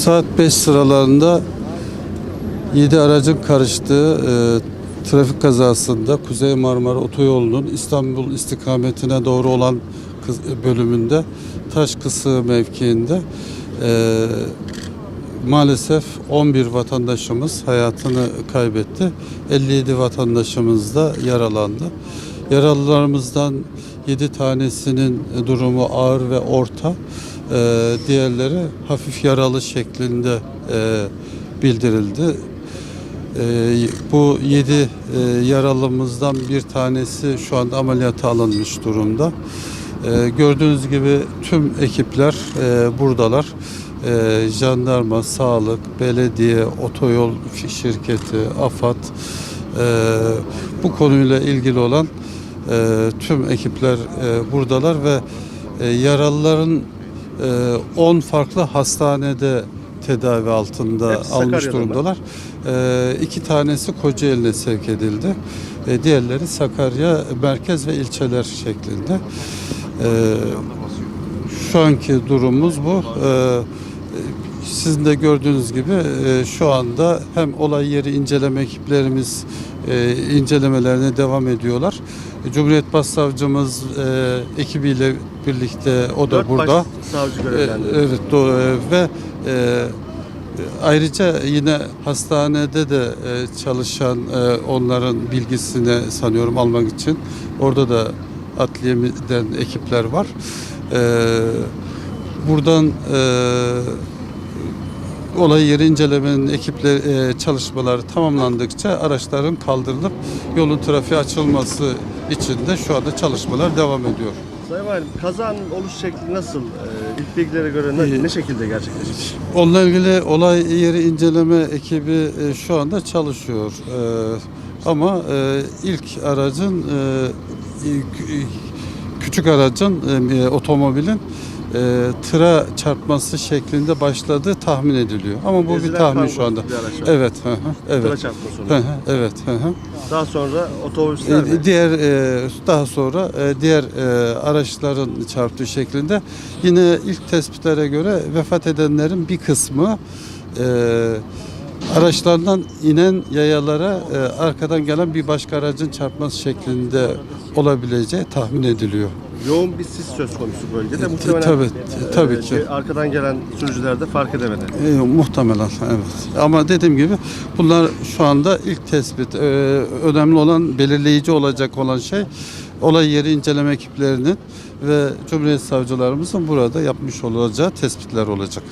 Saat 5 sıralarında 7 aracın karıştığı e, trafik kazasında Kuzey Marmara Otoyolu'nun İstanbul istikametine doğru olan kız- bölümünde Taş Kısığı mevkiinde e, maalesef 11 vatandaşımız hayatını kaybetti. 57 vatandaşımız da yaralandı. Yaralılarımızdan 7 tanesinin durumu ağır ve orta. Ee, diğerleri hafif yaralı şeklinde e, bildirildi. Ee, bu 7 yaralımızdan bir tanesi şu anda ameliyata alınmış durumda. Ee, gördüğünüz gibi tüm ekipler e, buradalar. Ee, jandarma, sağlık, belediye, otoyol şirketi, AFAD e, bu konuyla ilgili olan e, tüm ekipler e, buradalar ve e, yaralıların e, 10 farklı hastanede tedavi altında Hepsi almış Sakarya'da durumdalar. E, iki tanesi Kocaeli'ne sevk edildi. E, diğerleri Sakarya merkez ve ilçeler şeklinde. E, şu anki durumumuz bu. E, sizin de gördüğünüz gibi e, şu anda hem olay yeri inceleme ekiplerimiz e, incelemelerine devam ediyorlar. Cumhuriyet Başsavcımız e, ekibiyle birlikte o da Dört burada. başsavcı E, görevlendirildi. Evet do- e, ve e, ayrıca yine hastanede de e, çalışan e, onların bilgisini sanıyorum almak için orada da adliyemden ekipler var. E, buradan e, olay yeri incelemenin ekipler e, çalışmaları tamamlandıkça araçların kaldırılıp yolun trafiğe açılması için de şu anda çalışmalar devam ediyor. Sayın Valim, kazanın oluş şekli nasıl? Ee, ilk bilgilere göre ne, ne şekilde gerçekleşmiş? Onunla ilgili olay yeri inceleme ekibi e, şu anda çalışıyor. E, ama e, ilk aracın e, ilk- küçük aracın e, otomobilin e, tıra çarpması şeklinde başladığı tahmin ediliyor. Ama bu bir Ezilen tahmin kanguru şu anda. bir araç var. Evet, hı hı, Tıra evet. çarpma Hı sonucu. hı, Evet, hı hı. Daha sonra otobüsler mi? E, Diğer e, daha sonra e, diğer e, araçların çarptığı şeklinde yine ilk tespitlere göre vefat edenlerin bir kısmı e, araçlardan inen yayalara e, arkadan gelen bir başka aracın çarpması şeklinde olabileceği tahmin ediliyor. Yoğun bir sis söz konusu bölgede. E, Muhtemelen tabii, e, tabii ki. şey, arkadan gelen sürücüler de fark edemedi. E, muhtemelen evet. Ama dediğim gibi bunlar şu anda ilk tespit. E, önemli olan belirleyici olacak olan şey olay yeri inceleme ekiplerinin ve Cumhuriyet Savcılarımızın burada yapmış olacağı tespitler olacak.